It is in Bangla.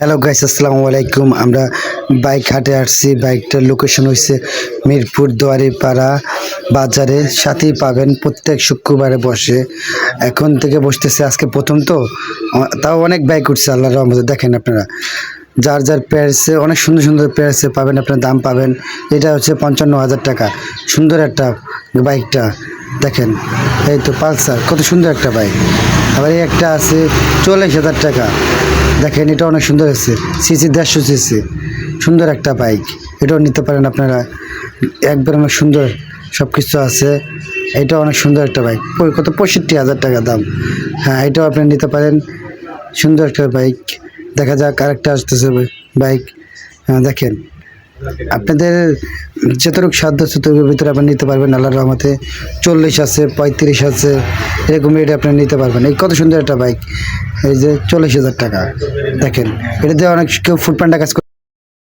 হ্যালো গাইস আসসালামু আলাইকুম। আমরা বাইক হাটে আসছি। বাইকটার লোকেশন হয়েছে মিরপুর দুয়ারিপাড়া বাজারে। সাথেই পাবেন প্রত্যেক শুক্রবারে বসে। এখন থেকে বসতেছে আজকে প্রথম তো। তাও অনেক বাইক উঠছে, আল্লাহর রহমতে। দেখেন আপনারা। যার যার পেয়ারসে, অনেক সুন্দর সুন্দর প্যারেসে পাবেন, আপনার দাম পাবেন। এটা হচ্ছে পঞ্চান্ন হাজার টাকা। সুন্দর একটা বাইকটা। দেখেন, এই তো পালসার। কত সুন্দর একটা বাইক। আবার এই একটা আছে চল্লিশ হাজার টাকা। দেখেন, এটা অনেক সুন্দর এসছে সিসি দেড়শো সিসি সুন্দর একটা বাইক এটাও নিতে পারেন আপনারা। একবার অনেক সুন্দর সব কিছু আছে। এটা অনেক সুন্দর একটা বাইক কত? পঁয়ষট্টি হাজার টাকা দাম। হ্যাঁ এটাও আপনি নিতে পারেন। সুন্দর একটা বাইক দেখা যাক আরেকটা আসতেছে বাইক হ্যাঁ দেখেন। আপনাদের যতটুকু সাধ্য ততটুকুর ভিতরে আপনি নিতে পারবেন, আল্লাহর রহমতে। চল্লিশ আছে, পঁয়ত্রিশ আছে এরকম রেটে আপনি নিতে পারবেন। এই কত সুন্দর একটা বাইক। এই যে চল্লিশ হাজার টাকা। দেখেন, এটা দিয়ে অনেক কেউ ফুড কাজ